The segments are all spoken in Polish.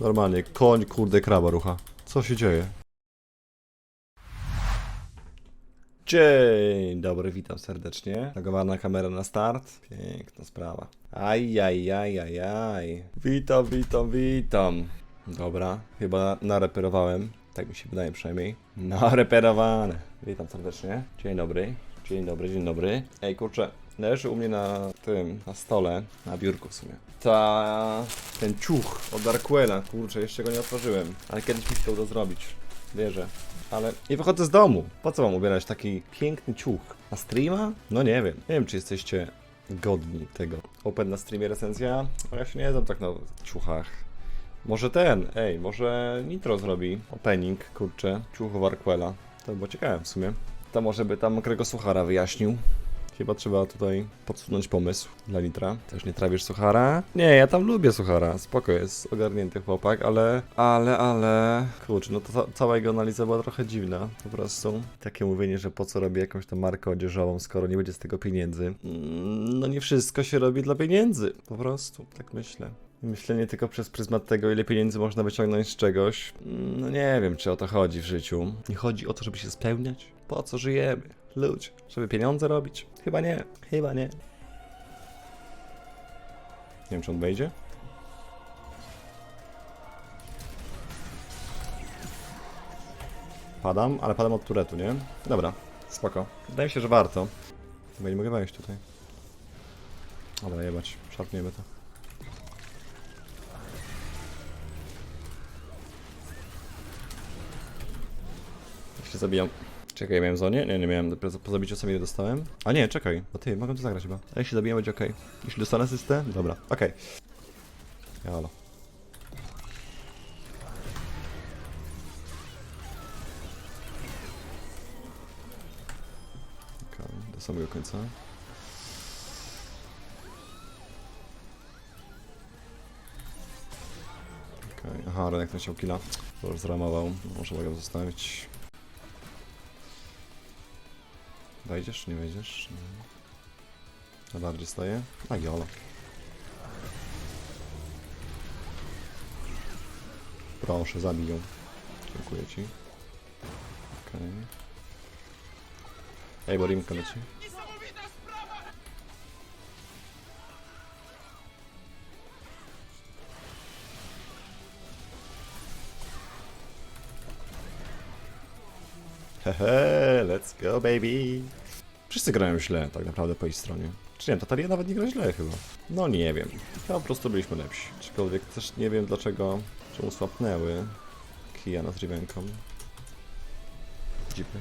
Normalnie, koń, kurde, kraba rucha. Co się dzieje? Dzień dobry, witam serdecznie. Logowana kamera na start. Piękna sprawa. Aj, aj, aj, aj, aj. Witam, witam, witam. Dobra, chyba nareperowałem. Tak mi się wydaje przynajmniej. Nareperowane. Witam serdecznie. Dzień dobry. Dzień dobry, dzień dobry. Ej, kurczę, leży u mnie na tym, na stole, na biurku w sumie. Ta, ten ciuch od Darkwella, kurczę, jeszcze go nie otworzyłem. Ale kiedyś mi się to zrobić. Wierzę. Ale nie wychodzę z domu. Po co mam ubierać taki piękny ciuch? Na streama? No nie wiem. Nie wiem, czy jesteście godni tego. Open na streamie recenzja? No ja się nie znam tak na ciuchach. Może ten, ej, może Nitro zrobi opening, kurczę, ciuchu Warquela. To by było ciekawe w sumie. To może by tam mokrego suchara wyjaśnił. Chyba trzeba tutaj podsunąć pomysł dla Nitra. Też nie trawisz suchara? Nie, ja tam lubię suchara. Spoko jest, ogarnięty chłopak, ale... Ale, ale... Kurczę, no to ca- cała jego analiza była trochę dziwna, po prostu. Takie mówienie, że po co robię jakąś tam markę odzieżową, skoro nie będzie z tego pieniędzy. Mm, No nie wszystko się robi dla pieniędzy, po prostu, tak myślę. Myślenie tylko przez pryzmat tego, ile pieniędzy można wyciągnąć z czegoś. mm, No nie wiem, czy o to chodzi w życiu. Nie chodzi o to, żeby się spełniać. Po co żyjemy? Ludzie, żeby pieniądze robić? Chyba nie, chyba nie. Nie wiem, czy on wejdzie. Padam, ale padam od turetu, nie? Dobra, spoko. Wydaje mi się, że warto. Chyba nie mogę wejść tutaj. Dobra, jebać, szarpniemy to. Jak się zabijam. Czekaj, miałem zonie? Nie, nie miałem. Po zabiciu sobie je dostałem. A nie, czekaj. Bo ty, mogę to zagrać chyba. A jak się zabijam, będzie okej. Jeśli dostanę asystę? Dobra, okej. Jalo. Okej, do samego końca. Okej, aha, Renek chciał killa. To już zramował. Może mogę zostawić. Wejdziesz nie wejdziesz? Na bardziej stoję. A jolo. Proszę, zabij ją. Dziękuję ci. Okej. Ej, bo Rimka leci. Hehe, let's go baby. Wszyscy grają źle tak naprawdę po ich stronie. Czy nie, Tatalia nawet nie gra źle chyba. No nie wiem. Chyba po prostu byliśmy lepsi. Aczkolwiek też nie wiem dlaczego, czemu swapnęły Kijana z Rivenką. Dziwne.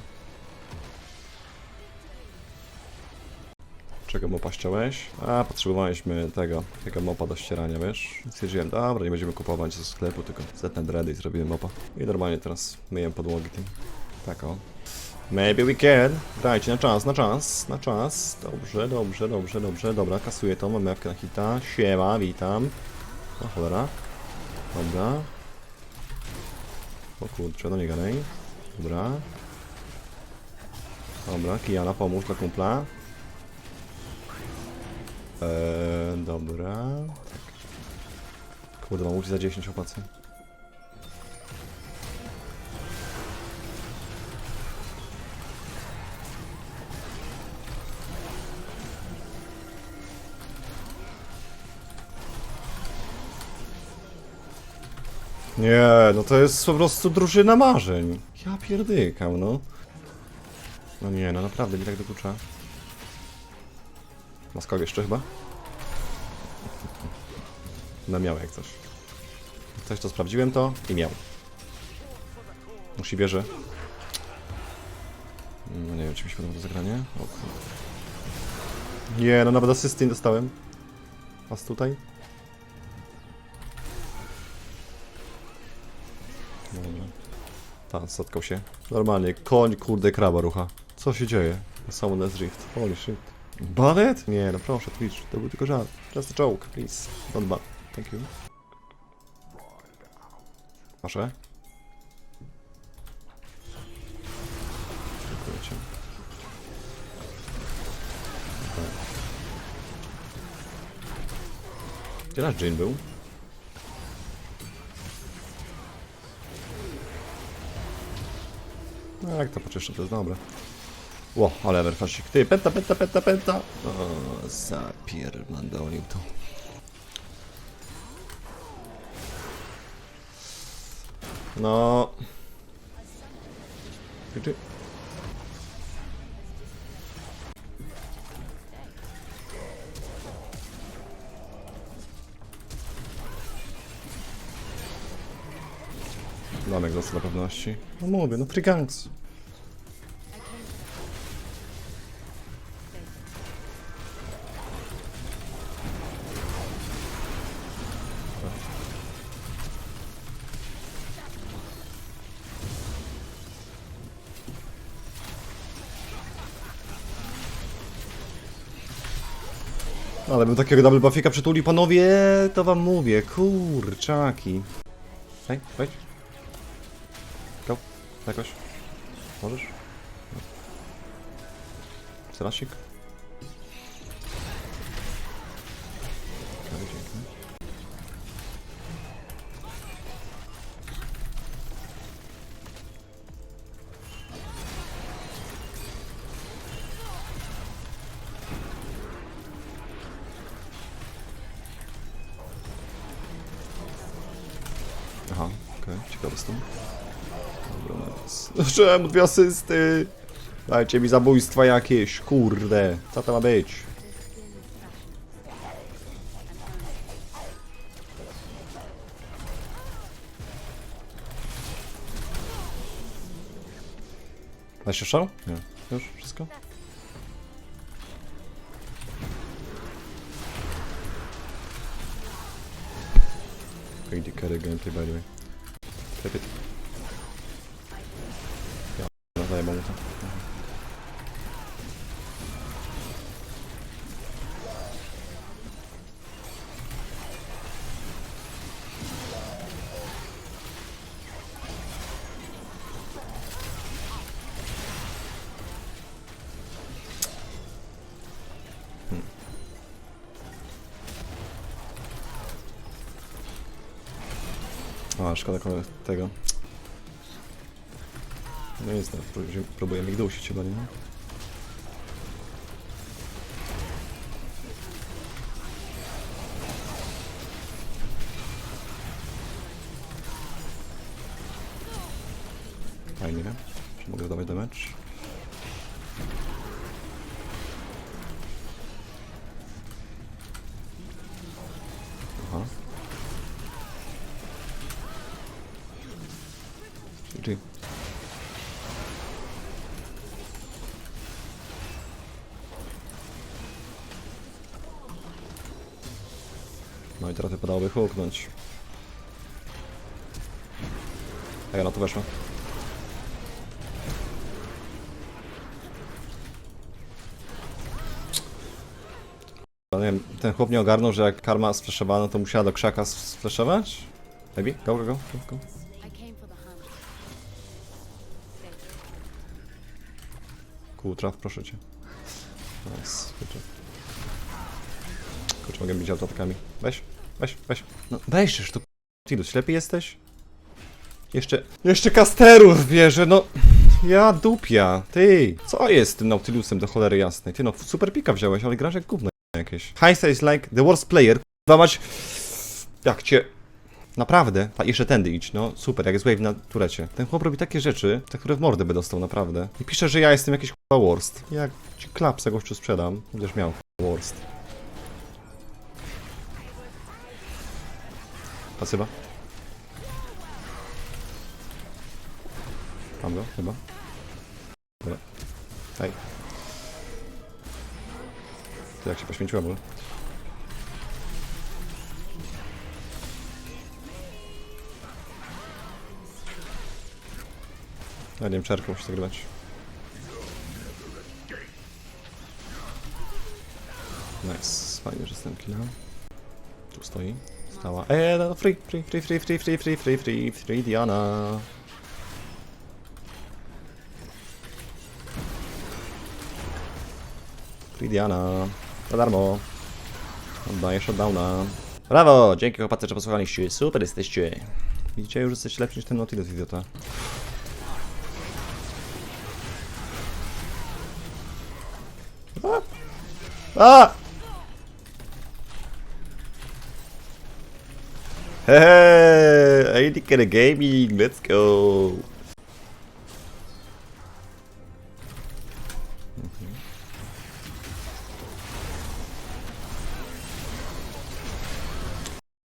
Czego mopa ściąłeś? A, potrzebowaliśmy tego, tego mopa do ścierania, wiesz? Stwierdziłem, dobra, nie będziemy kupować ze sklepu, tylko zetnę dready i zrobimy mopa. I normalnie teraz myję podłogi tym. Tak o. Maybe we can. Dajcie na czas, na czas, na czas. Dobrze, dobrze, dobrze, dobrze. Dobra, kasuję to, mam mewkę na hita. Siema, witam. O cholera. Dobra. O kurczę, no nie gadaj. Dobra. Dobra, Kijana, pomóż dla kumpla. Eee, dobra. Tak. Kurde, mam ulti za 10 opłacy. Nie, no to jest po prostu drużyna marzeń. Ja pierdykam, no. No nie, no naprawdę mi tak dokucza. Maskog jeszcze chyba? No miał jak coś. Coś to sprawdziłem to i miał. Musi bierze. No nie wiem, czy mi się podoba to zagranie. O. Nie, no nawet asysty nie dostałem. Was tutaj? Ta, zatkał się. Normalnie, koń, kurde, kraba rucha. Co się dzieje? Summoners Rift. Holy shit. Ballet? Nie, no proszę, Twitch. To był tylko żart. Just a joke, please. Don't ban. Thank you. Proszę. Dziękuję cię. Gdzie nasz Jin był? Jak to poczyszczę, to jest dobre. Ło, ale emerfasik. Ty, penta, penta, penta, penta. O, zapierdolił to. No. Ty, Domek dostał na pewności. No mówię, no free gangs. Ale bym takiego double buffika przytulił, panowie, to wam mówię, kurczaki. Hej, wejdź. Jakoś? Możesz? Strasik? Aha, okej, okay. ciekawe z tym. Czemu dwie asysty? Dajcie mi zabójstwa jakieś, kurde. Co to ma być? Da się szał? Nie. Już? Wszystko? Pretty carry gameplay by the way. Ja chyba mu hmm. to. Szkoda tego. No jest, no, pró- próbujemy ich dusić chyba, nie? Fajnie, czy mogę zadawać damage? Aha. Teraz wypadałoby huknąć. Ej, ona tu weszła. Ja Nie wiem, ten chłop nie ogarnął, że jak karma sflaszowana, to musiała do krzaka sflaszować? Maybe? Go, go, go, go, go. Cool traf, proszę cię. Nice, good job. Kurczę, mogę bić autoatakami. Weź, weź, weź. No weź już tu, Tilus, ślepy jesteś? Jeszcze, jeszcze kasterów bierze, no. Ja dupia, ty. Co jest z tym Nautilusem do cholery jasnej? Ty no, super pika wziąłeś, ale grasz jak gówno jakieś. Heisa is like the worst player. Kurwa mać. Jak cię... Naprawdę, a jeszcze tędy idź, no super, jak jest wave na turecie. Ten chłop robi takie rzeczy, za które w mordę by dostał, naprawdę. I pisze, że ja jestem jakiś k***a worst. Jak ci klapsę gościu sprzedam, będziesz miał worst. Pasywa? Mam go, chyba. Dobra. Hej. To jak się poświęciłem, ale... Ja nie wiem, czerką musi zagrywać. Nice, fajnie, że jestem killa. Tu stoi, Stała. Elo, free, free, free, free, free, free, free, free, free, free, Diana. Free Diana. Za darmo. Oddaję shutdowna. Brawo! Dzięki chłopacy, że posłuchaliście. Super jesteście. Widzicie, już jesteście lepsi niż ten Nautilus, idiota. A! A! Hey, I get a gaming, let's go.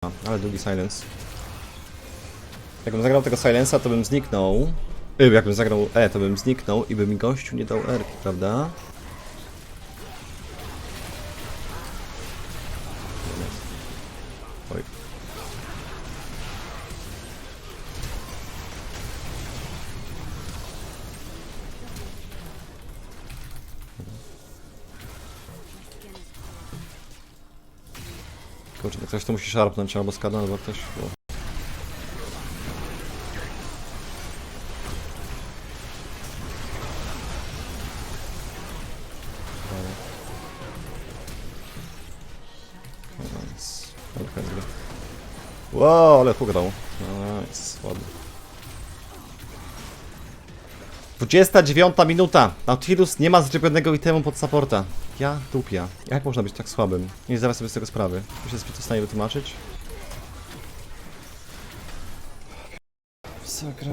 A, ale długi silence. Jakbym zagrał tego silensa, to bym zniknął. Y, jakbym zagrał E, to bym zniknął i by mi gościu nie dał R, prawda? Kurczę, ktoś to musi szarpnąć, albo skada, albo ktoś... Bo... Wow, ale pograł. Nice, ładnie. 29 minuta. Nautilus nie ma zrobionego itemu pod supporta. Ja dupia. Jak można być tak słabym? Nie zdaję sobie z tego sprawy. Myślę, że to w stanie wytłumaczyć. Sakra.